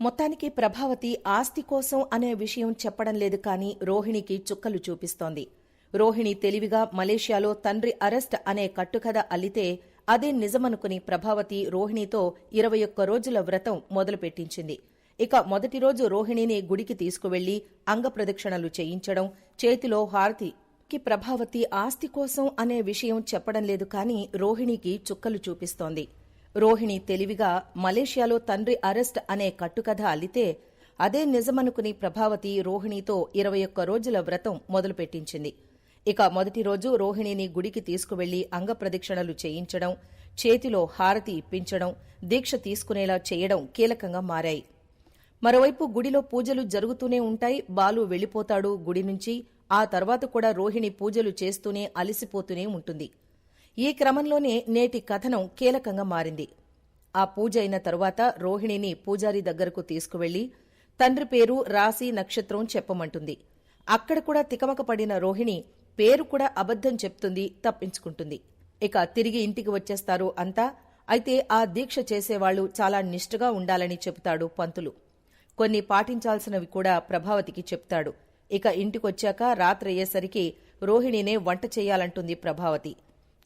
మొత్తానికి ప్రభావతి ఆస్తి కోసం అనే విషయం చెప్పడం లేదు కానీ రోహిణికి చుక్కలు చూపిస్తోంది. రోహిణి తెలివిగా మలేషియాలో తండ్రి అరెస్ట్ అనే కట్టుకథ అల్లితే అదే నిజమనుకుని ప్రభావతి రోహిణితో ఇరవై ఒక్క రోజుల వ్రతం మొదలుపెట్టించింది. ఇక మొదటి రోజు రోహిణిని గుడికి తీసుకువెళ్ళి అంగప్రదక్షిణలు చేయించడం చేతిలో హారతి కి ప్రభావతి ఆస్తి కోసం అనే విషయం చెప్పడం లేదు కానీ రోహిణికి చుక్కలు చూపిస్తోంది. రోహిణి తెలివిగా మలేషియాలో తండ్రి అరెస్ట్ అనే కట్టుకథ అల్లితే అదే నిజమనుకుని ప్రభావతి రోహిణితో ఇరవై ఒక్క రోజుల వ్రతం మొదలుపెట్టించింది. ఇక మొదటి రోజు రోహిణిని గుడికి తీసుకువెళ్ళి అంగప్రదక్షిణలు చేయించడం చేతిలో హారతి ఇప్పించడం దీక్ష తీసుకునేలా చేయడం కీలకంగా మారాయి. మరోవైపు గుడిలో పూజలు జరుగుతూనే ఉంటాయి బాలు వెళ్ళిపోతాడు గుడి నుంచి ఆ తర్వాత కూడా రోహిణి పూజలు చేస్తూనే అలసిపోతూనే ఉంటుంది. ఈ క్రమంలోనే నేటి కథనం కీలకంగా మారింది. ఆ పూజ అయిన తరువాత రోహిణిని పూజారి దగ్గరకు తీసుకువెళ్ళి తండ్రి పేరు రాశి నక్షత్రం చెప్పమంటుంది. అక్కడ కూడా తికమక పడిన రోహిణి పేరు కూడా అబద్దం చెప్తుంది తప్పించుకుంటుంది. ఇక తిరిగి ఇంటికి వచ్చేస్తారు అంతా. అయితే ఆ దీక్ష చేసేవాళ్ళు చాలా నిష్ఠగా ఉండాలని చెబుతాడు పంతులు. కొన్ని పాటించాల్సినవి కూడా ప్రభావతికి చెప్తాడు ఇక ఇంటికొచ్చాక రాత్రయ్యేసరికి రోహిణినే వంట చేయాలంటుంది ప్రభావతి.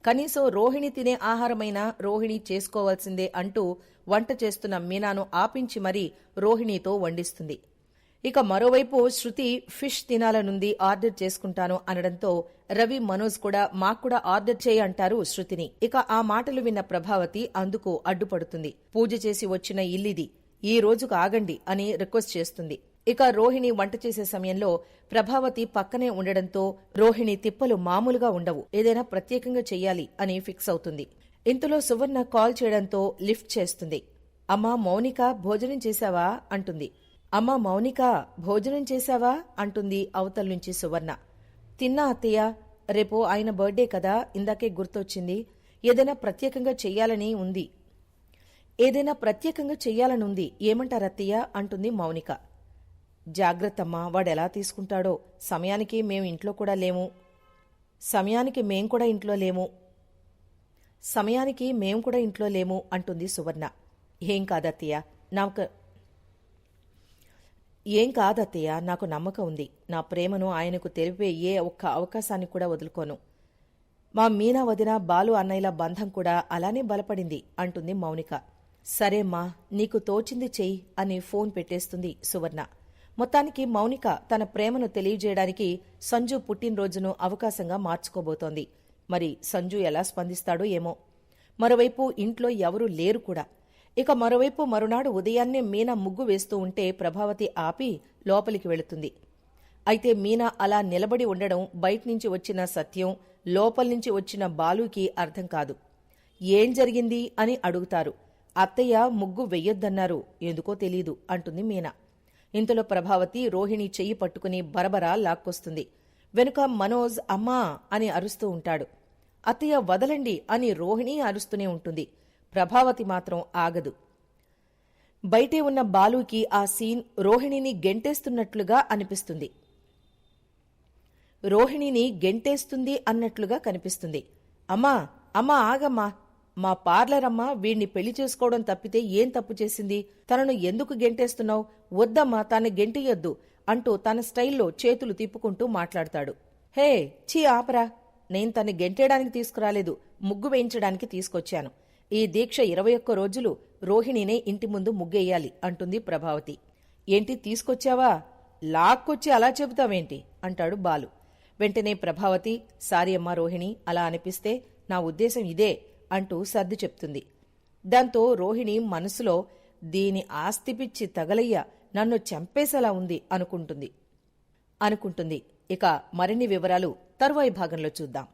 కనీసం రోహిణి తినే ఆహారమైనా రోహిణి చేసుకోవాల్సిందే అంటూ వంట చేస్తున్న మీనాను ఆపించి మరీ రోహిణితో వండిస్తుంది. ఇక మరోవైపు శృతి ఫిష్ తినాలనుంది ఆర్డర్ చేసుకుంటాను అనడంతో రవి మనోజ్ కూడా మాక్కూడా ఆర్డర్ చేయి అంటారు శృతిని. ఇక ఆ మాటలు విన్న ప్రభావతి అందుకు అడ్డుపడుతుంది. పూజ చేసి వచ్చిన ఇల్లిది ఈ రోజుకు ఆగండి అని రిక్వెస్ట్ చేస్తుంది. ఇక రోహిణి వంట చేసే సమయంలో ప్రభావతి పక్కనే ఉండడంతో రోహిణి తిప్పలు మామూలుగా ఉండవు. ఏదైనా ప్రత్యేకంగా చెయ్యాలి అని ఫిక్స్ అవుతుంది. ఇంతలో సువర్ణ కాల్ చేయడంతో లిఫ్ట్ చేస్తుంది. అమ్మా మౌనిక భోజనం చేశావా? అంటుంది. అమ్మా మౌనిక భోజనం చేశావా? అంటుంది అవతల నుంచి సువర్ణ. తిన్నా అత్తయ్య రేపు ఆయన బర్త్డే కదా ఇందాకే గుర్తొచ్చింది. ఏదైనా ప్రత్యేకంగా చెయ్యాలని ఉంది. ఏదైనా ప్రత్యేకంగా చెయ్యాలనుంది. ఏమంటారత్తయ్య అంటుంది మౌనిక. జాగ్రత్తమ్మా వాడెలా తీసుకుంటాడో? సమయానికి మేం ఇంట్లో కూడా లేము. సమయానికి మేం కూడా ఇంట్లో లేము. సమయానికి మేం కూడా ఇంట్లో లేము అంటుంది సువర్ణ. ఏం కాదత్తయ్య? నాకు ఏం కాదత్తయ్య? నాకు నమ్మకం ఉంది. నా ప్రేమను ఆయనకు తెలిపే ఏ ఒక్క అవకాశాన్ని కూడా వదులుకోను. మా మీనా వదిన బాలు అన్నయ్యల బంధం కూడా అలానే బలపడింది అంటుంది మౌనిక. సరేమ్మా నీకు తోచింది చెయ్యి అని ఫోన్ పెట్టేస్తుంది సువర్ణ. మొత్తానికి మౌనిక తన ప్రేమను తెలియజేయడానికి సంజు పుట్టినరోజును అవకాశంగా మార్చుకోబోతోంది. మరి సంజు ఎలా స్పందిస్తాడో ఏమో. మరోవైపు ఇంట్లో ఎవరూ లేరు కూడా. ఇక మరోవైపు మరునాడు ఉదయాన్నే మీనా ముగ్గు వేస్తూ ఉంటే ప్రభావతి ఆపి లోపలికి వెళుతుంది. అయితే మీనా అలా నిలబడి ఉండడం బయట నుంచి వచ్చిన సత్యం లోపల్నుంచి వచ్చిన బాలుకి అర్థం కాదు. ఏం జరిగింది అని అడుగుతారు. అత్తయ్య ముగ్గు వెయ్యొద్దన్నారు ఎందుకో తెలీదు అంటుంది మీనా. ఇంతలో ప్రభావతి రోహిణి చెయ్యి పట్టుకుని బరబరా లాక్కొస్తుంది. వెనుక మనోజ్ అమ్మా అని అరుస్తూ ఉంటాడు. అత్తయ్య వదలండి అని రోహిణి అరుస్తూనే ఉంటుంది. ప్రభావతి మాత్రం ఆగదు. బయటే ఉన్న బాలుకి ఆ సీన్ రోహిణిని గెంటేస్తున్నట్లుగా అనిపిస్తుంది. రోహిణిని గెంటేస్తుంది అన్నట్లుగా కనిపిస్తుంది. అమ్మా అమ్మా ఆగమ్మా. మా పార్లర్ అమ్మ వీణ్ణి పెళ్ళి చేసుకోవడం తప్పితే ఏం తప్పు చేసింది? తనను ఎందుకు గెంటేస్తున్నావు? వద్దమ్మా తాను గెంటియొద్దు అంటూ తన స్టైల్లో చేతులు తిప్పుకుంటూ మాట్లాడతాడు. హే చీ ఆపరా. నేను తను గెంటేయడానికి తీసుకురాలేదు ముగ్గు వేయించడానికి తీసుకొచ్చాను. ఈ దీక్ష ఇరవై ఒక్క రోజులు రోహిణినే ఇంటి ముందు ముగ్గేయాలి అంటుంది ప్రభావతి. ఏంటి తీసుకొచ్చావా? లాక్కొచ్చి అలా చెబుతావేంటి? అంటాడు బాలు. వెంటనే ప్రభావతి సారీ అమ్మా రోహిణి అలా అనిపిస్తే నా ఉద్దేశం ఇదే. అంటూ సర్ది చెప్తుంది. దాంతో రోహిణి మనసులో దీని ఆస్తి పిచ్చి తగలయ్య నన్ను చంపేసేలా ఉంది అనుకుంటుంది. అనుకుంటుంది. ఇక మరిన్ని వివరాలు తరువాయి భాగంలో చూద్దాం.